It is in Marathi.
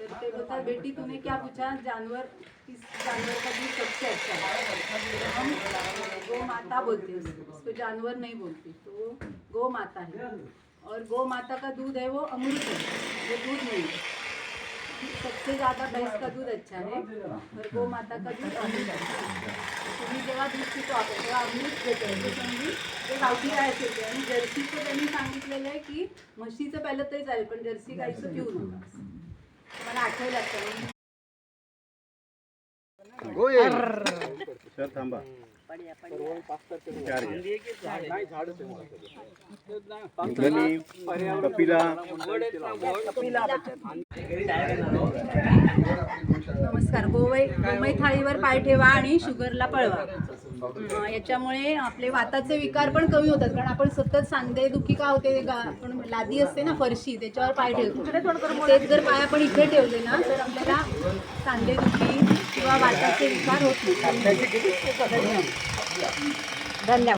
अच्छा तो बेटी तूने क्या पूछा? जानवर किस जानवर का दूध सबसे अच्छा है। हम गौ माता बोलते हैं उसको जानवर नहीं बोलते। तो वो गौ माता है। और गौ माता का दूध है वो अमृत है। वो दूध नहीं है। सबसे ज़्यादा भैंस का दूध अच्छा है और गौ माता का दूध अधिक अच्छा है तुम्ही जेव्हा दूध पितो आपण तेव्हा अमृत देतो आहे तुम्ही ते गावठी गायचं येते आणि जर्सीचं त्यांनी सांगितलेलं आहे की म्हशीचं पहिलं तरी चालेल पण जर्सी गाईचं पिऊ नका. मला आठवलं आता सर थांबा. कपिला. नमस्कार गोवै गोमय थाळीवर पाय ठेवा आणि शुगरला पळवा. याच्यामुळे आपले वाताचे विकार पण कमी होतात कारण आपण सतत सांधे दुखी का होते आपण लादी असते ना फरशी त्याच्यावर पाय ठेवतो. तेच जर पाय आपण इथे ठेवले ना तर दुखी किंवा वाताचे विकार होत नाही धन्यवाद